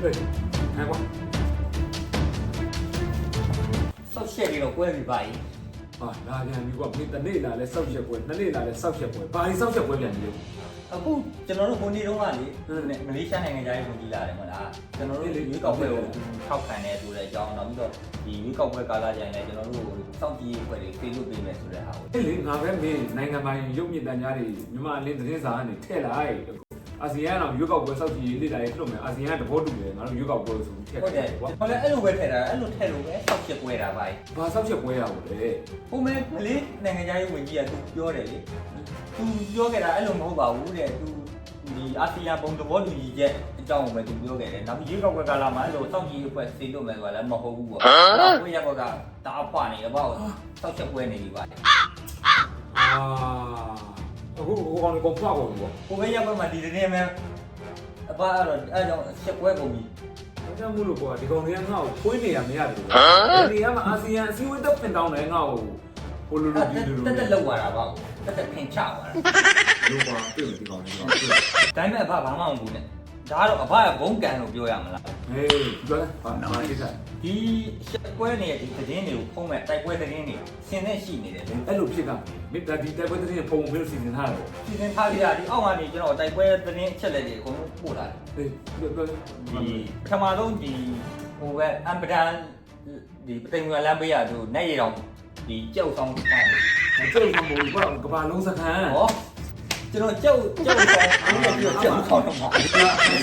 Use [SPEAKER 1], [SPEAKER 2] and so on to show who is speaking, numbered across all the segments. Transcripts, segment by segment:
[SPEAKER 1] ဟဲ့ဟဲ့ကွာ
[SPEAKER 2] ဆောက်ရှက်ပြီးတော့ကွဲပြီပါကြီး
[SPEAKER 1] ဟာလာပြန်ပြီကွာမင်းတစ်နေ့လာလဲစောက်ရက်ပွဲနှစ်နေ့လာလဲစောက်ရက်ပွဲဘာလို့စောက်ရက်ပွဲပြန်ပြီလဲ
[SPEAKER 2] အခုကျွန်တော်တို့ကိုနေတုန်းကလေ
[SPEAKER 1] ဟုတ်တယ်
[SPEAKER 2] မလေးရှားနိုင်ငံသားရေးဝန်ကြီးလာတယ်မဟုတ်လားကျွန်တော်တို့ရွေးကောက်ပွဲကိုထောက်ခံတယ်ဆိုတဲ့အကြောင်းနောက်ပြီးတော့ဒီရွေးကောက်ပွဲကာလကြရင်လည်းကျွန်တော်တို့စောင့်ကြည့်ရေးအဖွဲ့တွေဖေးလို့ပေးမယ်ဆိုတဲ့ဟာကို
[SPEAKER 1] အဲ့လေငါပဲမင်းနိုင်ငံပိုင်ရုပ်မြင့်တန်ကြားတွေမြန်မာအလင်းသတင်းစာကနေထည့်လိုက် အာဆီယံကတော့ရွေးကောက်ပွဲစောက်ကြည့်ရေးလေ့လာရေးပြုလုပ်မယ်အာဆီယံကတဘောတူတယ်ငါတို့ရွေးကောက်ပွဲဆိုပြီးထည့်
[SPEAKER 2] ဟုတ်တယ်
[SPEAKER 1] ကွာ
[SPEAKER 2] ကျွန်တော်လည်းအဲ့လိုပဲထည့်တာအဲ့လိုထည့်လို့ပဲဆောက်ရှက်ပွဲတာပါကြီး
[SPEAKER 1] ဘာစောက်ရက်ပွဲရဘူးလေ
[SPEAKER 2] ဟိုမဲမလေးနိုင်ငံသားရေးဝန်ကြီးကသူပြောတယ်လေသူပြောခဲ့တာအဲ့လိုမဟုတ်ပါဘူးတဲ့သူဒီအာဆီယံပုံသဘောတူညီချက်အကြောင်းကိုပဲသူပြောခဲ့တယ်နောက်ပြီးရွေးကောက်ပွဲကာလမှာအဲ့လိုစောင့်ကြည့်ရေးအဖွဲ့ဖေးလို့မယ်ဆိုတာလည်းမဟုတ်ဘူးပေါ့ဟိုရက်ကွက်ကတာအဖွာနေတော့ဆောက်ရှက်ပွဲနေပြီပါ
[SPEAKER 1] အာ အခုဟိုကောင်လေးကောင်ဖွားကုန်ပြီပေါ့
[SPEAKER 2] ကိုပဲရက်ပွဲမှာဒီတင်းမဲအဖအဲ့တော့အဲ့ကြောင့်ချက်ပွဲကုန်ပြီ
[SPEAKER 1] ဒါကြောင့်မို့လို့ကွာဒီကောင်တွေကငါ့ကိုဖွင့်နေရမရတယ်ဟမ်ဒီကမှအာဆီယံအစည်းအဝေးတက်ပင်တောင်းတယ်ငါ့ကိုဟိုလိုလိုဒီလိုလို
[SPEAKER 2] တက်တက်လောက်သွားတာပေါ့တက်တက်ဖင်ချသွားတာ
[SPEAKER 1] လို့ကွာတွေ့တယ်ဒီကောင်တွေက
[SPEAKER 2] ဒါပေမဲ့အဖဘာမှမဘူးနဲ့ ဒါကတော့အဖကဘုံကန်လို့ပြောရမလား
[SPEAKER 1] ဟေးပြောတယ်ဟာနာမည်ဆက်
[SPEAKER 2] ဒီချက်ပွဲနေတဲ့ဒီသတင်းတွေကိုဖုံးမဲ့တိုက်ပွဲသတင်းတွေဆင်းသက်ရှိနေတယ်လေ
[SPEAKER 1] အဲ့လိုဖြစ်တာမိတာဒီတိုက်ပွဲတဲ့ပုံမျိုးစီစဉ်ထားတယ်
[SPEAKER 2] စီစဉ်ထားကြဒီအောက်ကနေကျွန်တော်တိုက်ပွဲသတင်းအချက်လက်တွေအကုန်လုံးပို့လာတယ်
[SPEAKER 1] ဟေးပြောပြော
[SPEAKER 2] ဒီပထမဆုံးဒီဟိုပဲအမ်ပဒန်ဒီပတိမ်ငွေလမ်းပေးရသူနဲ့ရအောင်ဒီကြောက်ဆောင်ခံတယ်
[SPEAKER 1] ကျုပ်ကမို့ဘာကဘာလုံးစခန်း
[SPEAKER 2] ဟော ကျွန်တော်ကြောက်ကြောက်ဆောင်အဲ့လိုပြောကြောက်ဆောင်တော့မှာ
[SPEAKER 1] ဒီက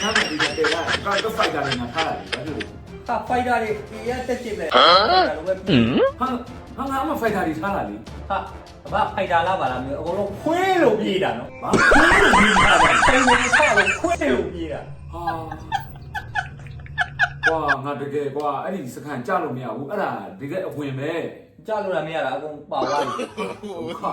[SPEAKER 1] ဆမ်းမဒီကတေလာကတော့ဖိုက်တာနေမှာထားတယ်ဘာလို့
[SPEAKER 2] ဟာဖိုက်တာတွေအေးရတက်ချစ်ပဲဟာလိုပဲ
[SPEAKER 1] ဟာဟာငါအမဖိုက်တာတွေထားတာလေ
[SPEAKER 2] ဟာဘာဖိုက်တာလားပါလားမျိုးအကုန်လုံးခွေးလို့ပြေးတာနော်
[SPEAKER 1] ဘာခွေးလို့ပြီးထားတာ
[SPEAKER 2] ဆိုင်နေချလို့ခွေးလို့ပြေးတာ
[SPEAKER 1] ဟာကွာငါတကယ်ကွာအဲ့ဒီစခန်းကြလို့မရဘူးအဲ့ဒါဒီကအဝင်ပဲ
[SPEAKER 2] ကြားလို့လည်းမရတာအကုန်ပါသွားပြီ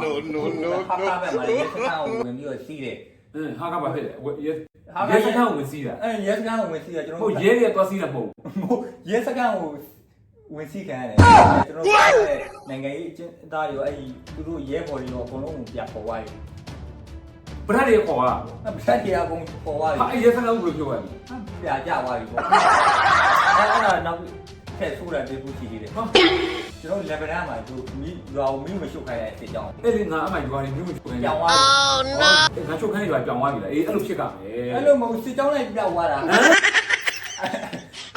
[SPEAKER 3] no, no, no,
[SPEAKER 2] ဟာဟာ
[SPEAKER 3] no.
[SPEAKER 2] ပဲမှာလေစကားကိုဝင်ပြီးတော့စီးတယ်
[SPEAKER 1] အင်းဟာကဘာဖြစ်လဲရဲ
[SPEAKER 2] ဟာက
[SPEAKER 1] ရဲစခန်းဝင်စီးတာ
[SPEAKER 2] အဲရဲစကားကိုဝင်စီးရကျွန်တော်
[SPEAKER 1] ဟုတ်ရဲရဲသွားစီးတာမဟုတ်
[SPEAKER 2] ရဲစကားကိုဝင်စီးခံရတယ်ကျွန်တော်နိုင်ငံရေးအကျဉ်းသားရောအဲ့ဒီသူတို့ရဲဘော်တွေရောအကုန်လုံးကိုပြပေါ်သွားပြီ
[SPEAKER 1] ဗရတ်တွေခေါ်တာ
[SPEAKER 2] အဖက်ကြီးအကုန်ပေါ်သွားပြီ
[SPEAKER 1] ဟာအဲ့ရဲစခန်းကိုဘယ်လိုပြောရလဲ
[SPEAKER 2] ပြကြသွားပြီပေါ့အဲ့အဲ့ဒါနောက် ထက်ဆိုးတာတေးဘူးရှိသေးတယ်
[SPEAKER 1] ဟာ
[SPEAKER 2] ကျွန်တော် level 1မှာသူမိရွာကိုမိမရှုပ်ခိုင်းတဲ့အစ်ကြောင်း
[SPEAKER 1] အဲ့ဒီငါအမှန်ရွာတွေမြို့ချုပ်ခိုင်း
[SPEAKER 2] ပြောင်းသွားပြီ
[SPEAKER 1] ငါချုပ်ခိုင်းရွာပြောင်းသွားပြီလားအေးအဲ့လိုဖြစ်ကမယ်
[SPEAKER 2] အဲ့လိုမဟုတ်စစ်ကြောင်းလိုက်ပြောင်းသွားတာ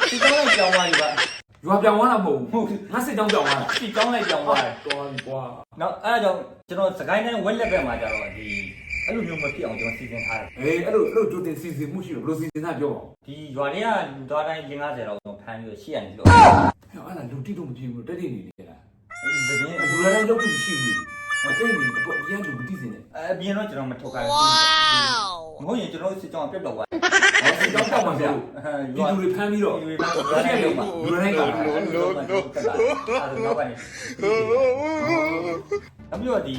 [SPEAKER 2] စစ်ကြောင်းလိုက်ပြောင်းသွားပြီပါ
[SPEAKER 1] ရွာပြောင်းသွားတာမဟုတ်ဘူးငါစစ်ကြောင်းပြောင်းသွားတာ
[SPEAKER 2] စစ်ကြောင်းလိုက်ပြောင်းသွားတယ်
[SPEAKER 1] တော်ပြီကွာ
[SPEAKER 2] နောက်အဲ့ဒါကြောင့်ကျွန်တော်စကိုင်းတိုင်းဝက်လက်ဘက်မှာကျတော့ဒီ အဲ့လိုမျိုးမဖြစ်အောင်ကျွန်တော်စီစဉ်ထားတယ်
[SPEAKER 1] အေးအဲ့လိုအဲ့လိုကြိုတင်စီစဉ်မှုရှိလို့ဘယ်လိုစီစဉ်တာပြောအောင်
[SPEAKER 2] ဒီရွာတွေကလူသားတိုင်း50လောက်ကျွန်တော်ဖမ်းပြီးတော့ရှေ့ရနေလို့
[SPEAKER 1] ဟဲ့အဲ့ဒါလူတိတော့မဖြစ်ဘူးတက်တည်နေတယ်လား
[SPEAKER 2] သတင်း
[SPEAKER 1] လူလာတိုင်းလောက်မရှိဘူးမတက်နေအပေါ်ပြန်လူမတိစင်နဲ့
[SPEAKER 2] အပြင်တော့ကျွန်တော်မထုတ်ခိုင်းဘူးမဟုတ်ရင်ကျွန်တော်စစ်ကြောင်းပြတ်တော့သွား
[SPEAKER 1] ဟောစစ်ကြောင်းတောက်မှာဆိုဒီ
[SPEAKER 2] ရွာ
[SPEAKER 1] လူတွေဖမ်းပြီးတော့
[SPEAKER 2] ဒီလိုပဲရွာတိုင်းလုံးမှာ
[SPEAKER 1] လူတိုင်းက
[SPEAKER 2] အဲ့လိုတော့အဲ့ဒါနောက်ပိုင်းအပြီးတော့ဒီ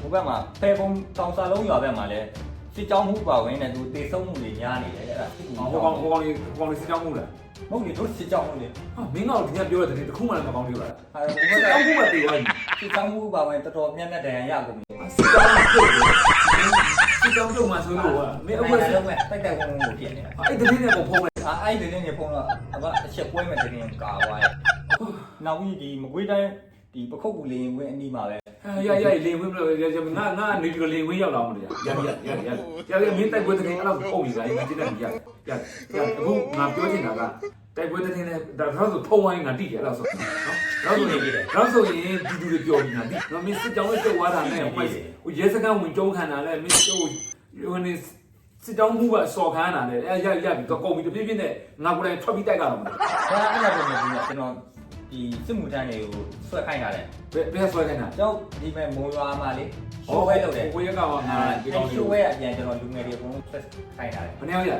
[SPEAKER 2] ဟိုဘက်မှာဖဲပုံတောင်စာလုံးရွာဘက်မှာလည်းစစ်ကြောင်းမှုပါဝင်တဲ့သူတေဆုံးမှုတွေများနေတယ်အဲ့ဒါ
[SPEAKER 1] ဟိုကောင်ဟိုကောင်လေးဟိုကောင်လေးစစ်ကြောင်းမှုလား
[SPEAKER 2] မဟုတ်လေတို့စစ်ကြောင်းမှုလေ
[SPEAKER 1] ဟာမင်းကတော့ဒီကပြောတဲ့တည်းတစ်ခုမှလည်းမကောင်းသေးဘူးလား
[SPEAKER 2] ဟာဘု
[SPEAKER 1] စစ်
[SPEAKER 2] ရား
[SPEAKER 1] ကြောင်းမှုပဲတေးသွားပြီ
[SPEAKER 2] စစ်ကြောင်းမှုပါဝင်တော်တော်များများဒဏ်ရာရကုန်ပြီ
[SPEAKER 1] စစ်ကြောင်းပြုတ်တယ်စစ်ကြောင်းပြုတ်မှဆိုလို့ကမင်းအ
[SPEAKER 2] အ
[SPEAKER 1] ဝ
[SPEAKER 2] ဝ
[SPEAKER 1] တ်
[SPEAKER 2] တ်
[SPEAKER 1] စစ်
[SPEAKER 2] လုံးမဲ့တိုက်တိုက်ဝုန်းဝုန်းကိုဖြစ်နေတာ
[SPEAKER 1] အဲ့တည်းနဲ့ပုံဖုံးလိုက်
[SPEAKER 2] အာအဲ့ဒီတင်းနေဖုန်းတော့အဘအချက်ပွဲမဲ့တင်းကာသွားရဲ့နောက်ပြီးဒီမကွေးတိုင်းဒီပခုတ်ကူလေရင်ဝင်းအနီးမှာပဲ
[SPEAKER 1] ရရရလေဝင်မလို့ရရငါငါနေပြီးတော့လေဝင်ရောက်လာမှလို့ရရရရရရရမင်းတိုက်ပွဲတဲ့အဲ့လောက်ပုံနေတာငါတိတယ်ရရရအခုငါပြောချင်တာကတိုက်ပွဲတဲ့နဲ့ဒါတော့ဆိုဖုံးဝိုင်းငါတိရအဲ့လောက်ဆိုနော်တော့ဆိုရင်တော့ဆိုရင်ဒီလူတွေပြောပြီးငါတိနော်မင်းစစ်ကြောင်းလေးပြုတ်သွားတာနဲ့ဟိုရဲစခန်းဝင်ကျုံးခံတာလဲမင်းဟိုဟိုနေစစ်ကြောင်းမှုကစော်ခမ်းတာလေအဲရရပြီးတော့ကုန်ပြီတပြည့်ပြည့်နဲ့ငါကိုယ်တိုင်ထွက်ပြီးတိုက်ကြတော့မှာ
[SPEAKER 2] ဒါအဲ့ဒါပဲမဟုတ်ဘူးကျွန်တော် ဒီစစ်မှုထမ်းတွေကိုဆွဲခိုင်းတာလေ
[SPEAKER 1] ဘယ်ဘယ်ဆွဲခိုင်းတာ
[SPEAKER 2] ကျွန်တော်ဒီမဲ့မိုးရွာမှာလေရှိုးဝဲလုပ်တယ်
[SPEAKER 1] ကိုရကမှာငါ
[SPEAKER 2] အာ
[SPEAKER 1] ဒီ
[SPEAKER 2] ဒီ
[SPEAKER 1] ကောင်
[SPEAKER 2] ရှိုး
[SPEAKER 1] လေး
[SPEAKER 2] ဝဲအပြန်ကျွန်တော်လူငယ်တွေအကုန်လုံးဆွဲခိုင်းတာလေ
[SPEAKER 1] ဘယ်နှယောက်ရလဲ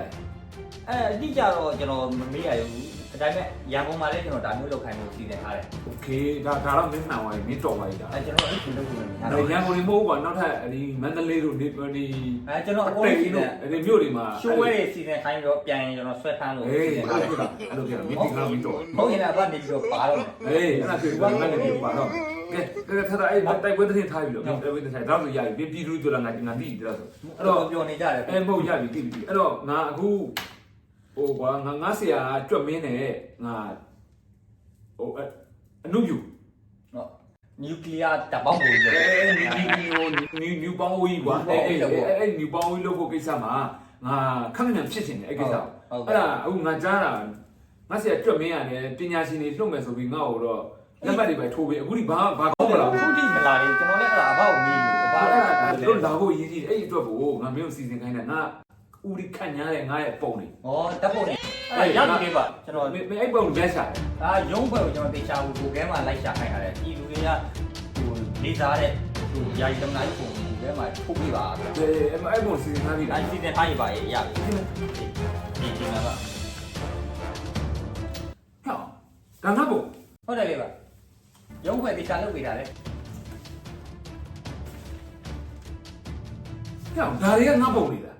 [SPEAKER 2] အဲအတိကျတော့ကျွန်တော်မမေးရဘူးဒါပေမဲ့ရန်ကုန်မှာလည်းကျွန်တော်ဒါမျိုးလုပ်ခိုင်းလို့စီစဉ်ထားတယ်
[SPEAKER 1] โอเคဒါဒါတော့မင်းမှန်သွားပြီမင်းတော်သွားပြီဒါ
[SPEAKER 2] အဲကျွန်တော်အဲ့ဒီလုပ်လို့မရ
[SPEAKER 1] အဲ့
[SPEAKER 2] တော့
[SPEAKER 1] ရန်ကုန်နေမဟုတ်ဘူးကွာနောက်ထပ်ဒီမန္တလေးတို့ဒီဒီ
[SPEAKER 2] အဲကျွန်တော်အကုန်
[SPEAKER 1] တိ
[SPEAKER 2] လုံးစီ
[SPEAKER 1] တ်
[SPEAKER 2] စဉ်
[SPEAKER 1] တို့ဒီမြို့တွေမှာ
[SPEAKER 2] ရှိုးဝဲတွေစီစဉ်ခိုင်းတော့ပြန်ရင်ကျွန်တော်ဆွဲဖမ်းလို့
[SPEAKER 1] ဟေး
[SPEAKER 2] စီစဉ်
[SPEAKER 1] အဲ့
[SPEAKER 2] ထားတ
[SPEAKER 1] လို
[SPEAKER 2] ယ်
[SPEAKER 1] ဖြစ်တာအဲ့လိုဖြစ်တာမင်းဒီကတော့မင်းတော်
[SPEAKER 2] မဟုတ်ရင်လည်းအဘနေပြီးတော့ပါတော့
[SPEAKER 1] ဟေးအဲ့ဒါဖြစ်ဘာမှလည်းမပါတော့ကဲကဲထတာအဲ့တိုက်ပွဲတစ်ထားပြီလို့တိုက်ပွဲတစ်ထားတော့ဆိုရပြီပြည်သူတို့လာငါငါတိတယ်ဆို
[SPEAKER 2] အဲ့တော့ပြောနေကြတယ်
[SPEAKER 1] အဲ့မဟုတ်ရပြီတိပြီအဲ့တော့ငါအခုဟို ဟိုကွာငါငါဆရာကကြွက်မင်းနဲ့ငါဟိုအနုပြူ
[SPEAKER 2] နော်နျူကလ িয়ার တပေါက်ကိုလေ
[SPEAKER 1] အဲနျူကလီယိုနျူနျူပေါင်းဝီးကွာအဲအဲအဲနျူပေါင်းဝီးလို့ကိုကိစ္စမှာငါခက်ခက်ဖြစ်နေတယ်အဲကိစ္စအဲ့ဒါအခုငါကြားတာငါဆရာကြွက်မင်းရတယ်ပညာရှင်တွေလွှတ်မယ်ဆိုပြီးငါ့ကိုတော့လက်မှတ်တွေပဲထိုးပေးအခုဒီဘာဘာကောင်းမလားအ
[SPEAKER 2] ခုဒီမလာလေကျွန်တော်လည်းအဲ့ဒါအဘောက်မီးလို့ဘာလဲ
[SPEAKER 1] တို့လာဖို့ရေးကြည့်အဲ့ဒီအတွက်ကိုငါမင်းကိုစီစဉ်ခိုင်းတာငါ ဦးဒီခန့်ညားတဲ့ငါရဲ့ပုံတွေ
[SPEAKER 2] ဩဓာတ်ပုံတွေအဲ့ရပြီလေးပါကျွန်တော်
[SPEAKER 1] မင်းအဲ့ပုံကိုရက်ရှာတယ်
[SPEAKER 2] ဒါရုံးဖွဲ့ကိုကျွန်တော်တေချာဘူးကိုကဲမှာလိုက်ရှာခိုင်းရတယ်ဒီလူတွေကဟိုလေစားတဲ့ဟိုယာယီတမနာကြီးပုံကိုကဲမှာထုတ်ပြပါဗျာ
[SPEAKER 1] အဲအဲ့ပုံစီစဉ်ထားပြီလား
[SPEAKER 2] အဲ့စီစဉ်ထားရပါရဲ့ရပြီဒီဒီမှာပါ
[SPEAKER 1] ဟောဒါငါပုံ
[SPEAKER 2] ဟုတ်တယ်လေးပါရုံးဖွဲ့တေချာလုပ်ပေးတာလေ
[SPEAKER 1] ဟောဒါတွေကငါပုံတွေ
[SPEAKER 2] လား